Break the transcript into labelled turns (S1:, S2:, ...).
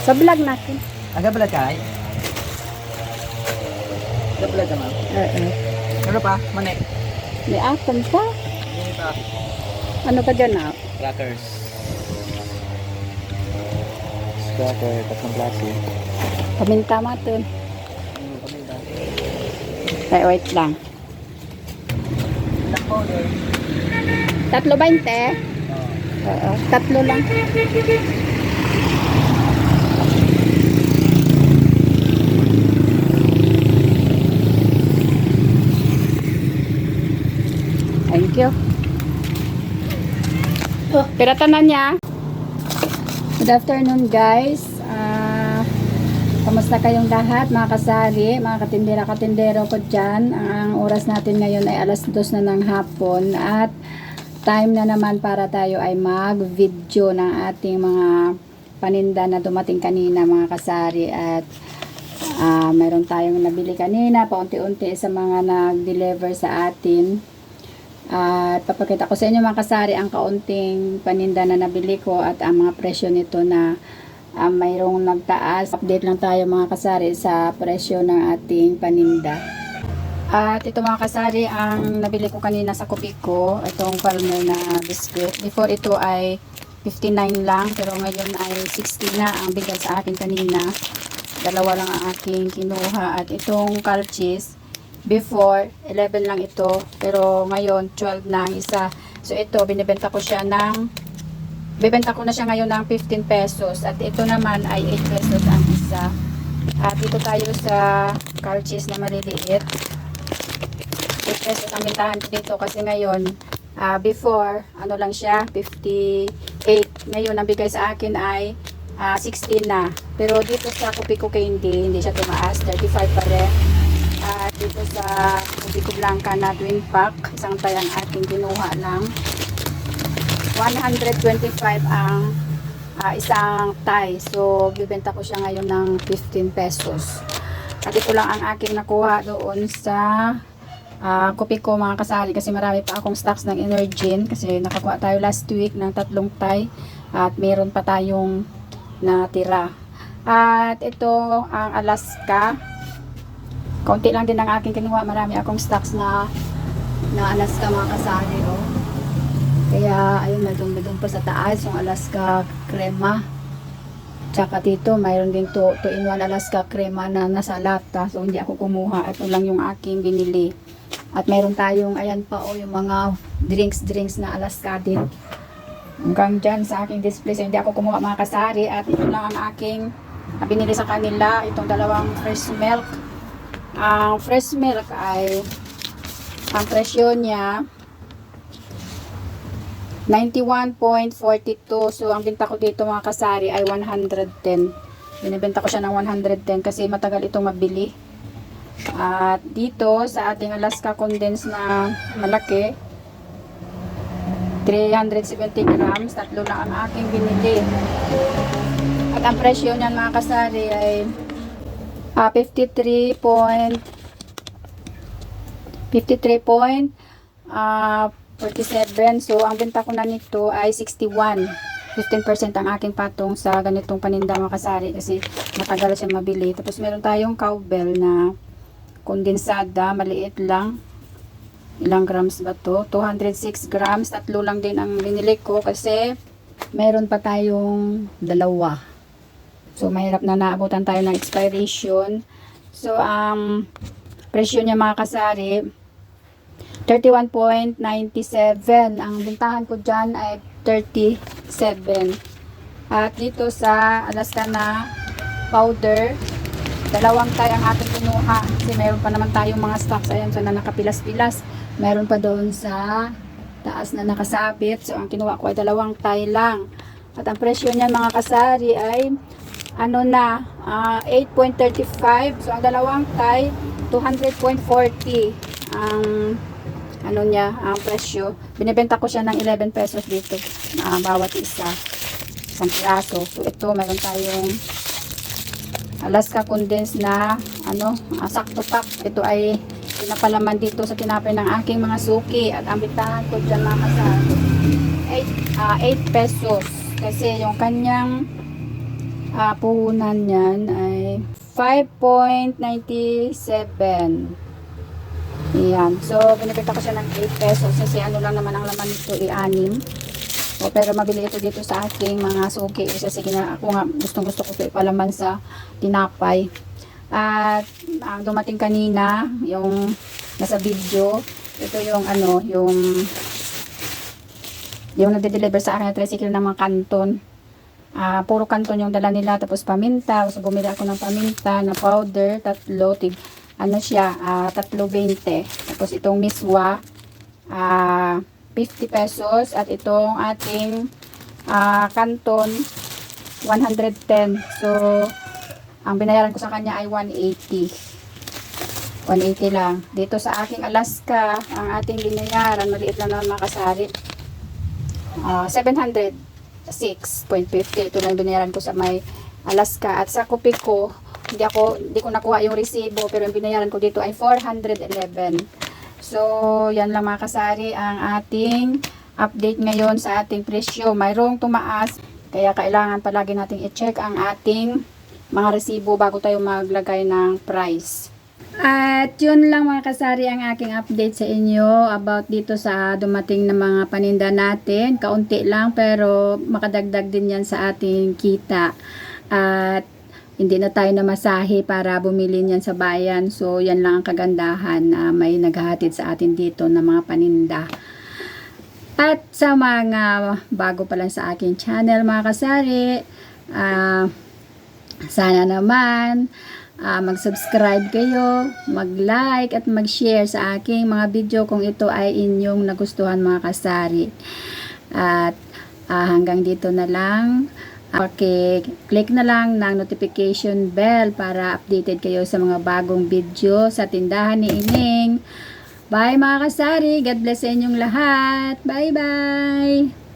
S1: Sa vlog natin.
S2: Aga pala kay? Aga pala ka ma'am?
S1: Oo.
S2: Ano pa? Mani?
S1: May atom pa.
S2: Ano pa
S1: dyan ah?
S2: Crackers. Cracker, tatlong klase.
S1: Paminta mo ito.
S2: Ano pa nila?
S1: Ay, wait lang.
S2: Powder.
S1: Tatlo ba inte?
S2: Oo.
S1: Oo. Tatlo lang. Thank you. Oh, piratanan niya. Good afternoon guys. Ah, kamusta kayong lahat mga kasari, mga katindera-katindero ko dyan. Ang oras natin ngayon ay alas dos na ng hapon at time na naman para tayo ay mag-video ng ating mga paninda na dumating kanina mga kasari at ah, mayroon tayong nabili kanina paunti-unti sa mga nag-deliver sa atin at papakita ko sa inyo mga kasari ang kaunting paninda na nabili ko at ang mga presyo nito na ah, mayroong nagtaas. Update lang tayo mga kasari sa presyo ng ating paninda. At ito mga kasari, ang nabili ko kanina sa kopi ko, itong Palmer na biscuit. Before ito ay 59 lang, pero ngayon ay 60 na ang bigay sa akin kanina. Dalawa lang ang aking kinuha. At itong calchis, before 11 lang ito, pero ngayon 12 na ang isa. So ito, binibenta ko siya ng bibenta ko na siya ngayon ng 15 pesos at ito naman ay 8 pesos ang isa. At dito tayo sa calchis na maliliit. 8 pesos ang bentahan ko dito kasi ngayon ah, before ano lang siya 58 ngayon ang bigay sa akin ay ah, 16 na pero dito sa Kopi ko Candy hindi siya tumaas 35 pa rin dito sa ko Blanca na twin pack isang tayang aking kinuha lang 125 ang ah, isang tie so bibenta ko siya ngayon ng 15 pesos at ito lang ang aking nakuha doon sa ah kopi ko mga kasali kasi marami pa akong stocks ng Energin kasi nakakuha tayo last week ng tatlong tie at meron pa tayong natira. At ito ang Alaska. Kaunti lang din ang aking kinuha. Marami akong stocks na na Alaska mga kasali. Oh. Kaya ayun nadung-nadung pa sa taas yung Alaska crema. Tsaka dito, mayroon din to, to in one Alaska crema na nasa lata. So, hindi ako kumuha. Ito lang yung aking binili. At mayroon tayong, ayan pa o, yung mga drinks-drinks na Alaska din. Hanggang dyan sa aking display. So, hindi ako kumuha mga kasari. At ito lang ang aking binili sa kanila. Itong dalawang fresh milk. Ang fresh milk ay, ang presyo niya, 91.42. So, ang binta ko dito mga kasari ay 110. Binibenta ko siya ng 110 kasi matagal itong mabili. At dito sa ating Alaska condense na malaki, 370 grams, tatlo na ang aking binili. At ang presyo niyan mga kasari ay ah, 53 point 53 point ah, 47. So, ang benta ko na nito ay 61. 15% ang aking patong sa ganitong paninda mga kasari kasi matagal siya mabili. Tapos meron tayong cowbell na kondensada, maliit lang. Ilang grams ba to? 206 grams. Tatlo lang din ang binili ko kasi meron pa tayong dalawa. So, mahirap na naabutan tayo ng expiration. So, ang presyo niya mga kasari, 31.97. Ang bintahan ko dyan ay 37. At dito sa Alaska na powder, dalawang tayo ang ating kinuha. Kasi meron pa naman tayong mga stocks. Ayan, so na nakapilas-pilas. Meron pa doon sa taas na nakasabit. So, ang kinuha ko ay dalawang tayo lang. At ang presyo niyan mga kasari ay ano na, ah, 8.35. So, ang dalawang tie, 200.40. Ang ano niya, ang presyo. Binibenta ko siya ng 11 pesos dito. ah, bawat isa. Isang piraso. So, ito, meron tayong Alaska condensed na ano, ah, sakto pack. Ito ay pinapalaman dito sa tinapay ng aking mga suki. At ang bitahan ko dyan mga kasari, 8, ah, 8 pesos. Kasi yung kanyang ah, puhunan niyan ay 5.97. Ayan. So, binibigta ko siya ng 8 pesos kasi ano lang naman ang laman nito, i-anim. O, pero mabili ito dito sa aking mga suki. Kasi sige na, ako nga gustong gusto ko ito ipalaman sa tinapay. At ang dumating kanina, yung nasa video, ito yung ano, yung yung nagde-deliver sa akin na tricycle ng mga kanton. Uh, puro kanton yung dala nila. Tapos paminta. So, bumili ako ng paminta na powder. Tatlo. Tig, ano siya? Uh, tatlo 20. Tapos itong miswa. Ah, uh, 50 pesos. At itong ating uh, kanton. 110. So, ang binayaran ko sa kanya ay 180. 180 lang. Dito sa aking Alaska, ang ating binayaran, maliit lang naman makasari. Uh, 700. 6.50. Ito lang binayaran ko sa may Alaska. At sa Copico, hindi ako hindi ko nakuha yung resibo pero yung binayaran ko dito ay 411. So, yan lang mga kasari ang ating update ngayon sa ating presyo. Mayroong tumaas kaya kailangan palagi nating i-check ang ating mga resibo bago tayo maglagay ng price at yun lang mga kasari ang aking update sa inyo about dito sa dumating na mga paninda natin. Kaunti lang pero makadagdag din yan sa ating kita. At hindi na tayo namasahe para bumili niyan sa bayan. So yan lang ang kagandahan na may naghahatid sa atin dito ng mga paninda. At sa mga bago pa lang sa aking channel mga kasari, ah, sana naman ah, mag-subscribe kayo, mag-like at mag-share sa aking mga video kung ito ay inyong nagustuhan mga kasari. At ah, hanggang dito na lang. Okay, click na lang ng notification bell para updated kayo sa mga bagong video sa tindahan ni Ining. Bye mga kasari. God bless sa inyong lahat. Bye bye.